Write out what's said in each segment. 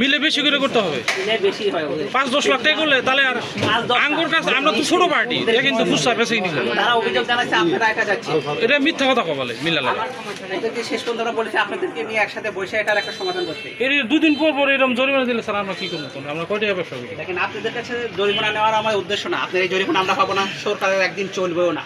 মিলে বেশি করে করতে হবে। পাঁচ দশ লাখ টাকা করলে তাহলে আর। আঙ্গুর কাছে আমরা তো ছোট পার্টি এটা কিন্তু খুচরা বেশি যাচ্ছে এটা মিথ্যা কথা বলে মিলালে ওদেরকে শেষ বলেছে আপনাদেরকে নিয়ে একসাথে বসে এটার একটা সমাধান করতে। এর দুদিন পর পর এরকম জরিমানা দিলে স্যার আমরা কি করব তখন? আমরা কয় ব্যবসা করি? দেখেন আপনাদের কাছে জরিমানা নেওয়ার আমার উদ্দেশ্য না। আপনার এই জরিমানা আমরা পাবো না সরকারের একদিন চলবেও না।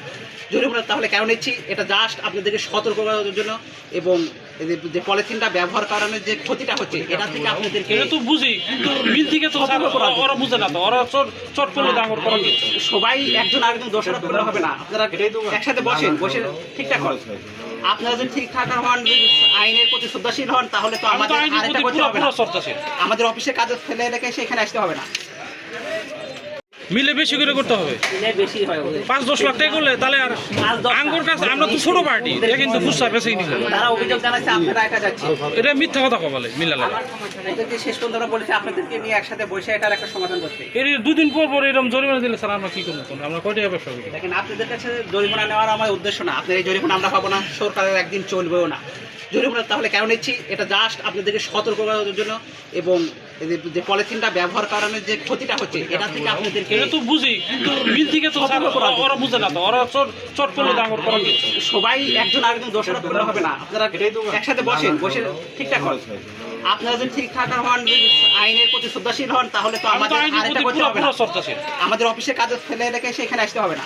জরিমানা তাহলে কেন নিচ্ছি? এটা জাস্ট আপনাদেরকে সতর্ক করার জন্য এবং যে- পলিথিনটা ব্যবহার করানোর যে ক্ষতিটা হচ্ছে এটা থেকে আপনাদেরকে এটা তো বুঝি কিন্তু মিল থেকে তো ওরা- ওরা বুঝে না তো ওরা চট চট করলে ডাঙর করা সবাই একজন আরেকজন দোষারোপ করলে হবে না। আপনারা একসাথে বসেন বসে ঠিকঠাক হন। আপনারা যদি ঠিকঠাক হন আইনের প্রতি শ্রদ্ধাশীল হন তাহলে তো আমাদের আরেকটা করতে হবে না। আমাদের অফিসের কাজে ফেলে রেখে সেখানে আসতে হবে না। মিলে বেশি করে করতে হবে। বেশি পাঁচ দশ লাখ টাকা করলে তাহলে আর আঙ্গুর কাছে আমরা তো ছোট পার্টি এটা কিন্তু খুচরা বেশি যাচ্ছে এটা মিথ্যা কথা বলে মিলালে। ওদেরকে শেষ পর্যন্ত ওরা বলেছে আপনাদেরকে নিয়ে একসাথে বসে এটার একটা সমাধান করতে। এর দুদিন পর পর এরকম জরিমানা দিলে স্যার আমরা কি করব আমরা কয় ব্যবসা করি? দেখেন আপনাদের কাছে জরিমানা নেওয়ার আমার উদ্দেশ্য না। আপনার এই জরিমানা আমরা পাবো না সরকারের একদিন চলবেও না। জরিমানা তাহলে কেন নিচ্ছি? এটা জাস্ট আপনাদেরকে সতর্ক করার জন্য এবং যে- যে পলিথিনটা ব্যবহার করানোর যে ক্ষতিটা হচ্ছে এটা থেকে আপনাদেরকে এটা তো বুঝি কিন্তু মিল থেকে তো ওরা- ওরা বুঝে না তো ওরা চট করা সবাই একজন আরেকজন দোষারোপ করলে হবে না। আপনারা একসাথে বসেন বসে ঠিকঠাক হন। আপনারা যদি ঠিকঠাক হন আইনের প্রতি শ্রদ্ধাশীল হন তাহলে তো আমাদের আরেকটা করতে হবে না। আমাদের অফিসের কাজে ফেলে রেখে সেখানে আসতে হবে না।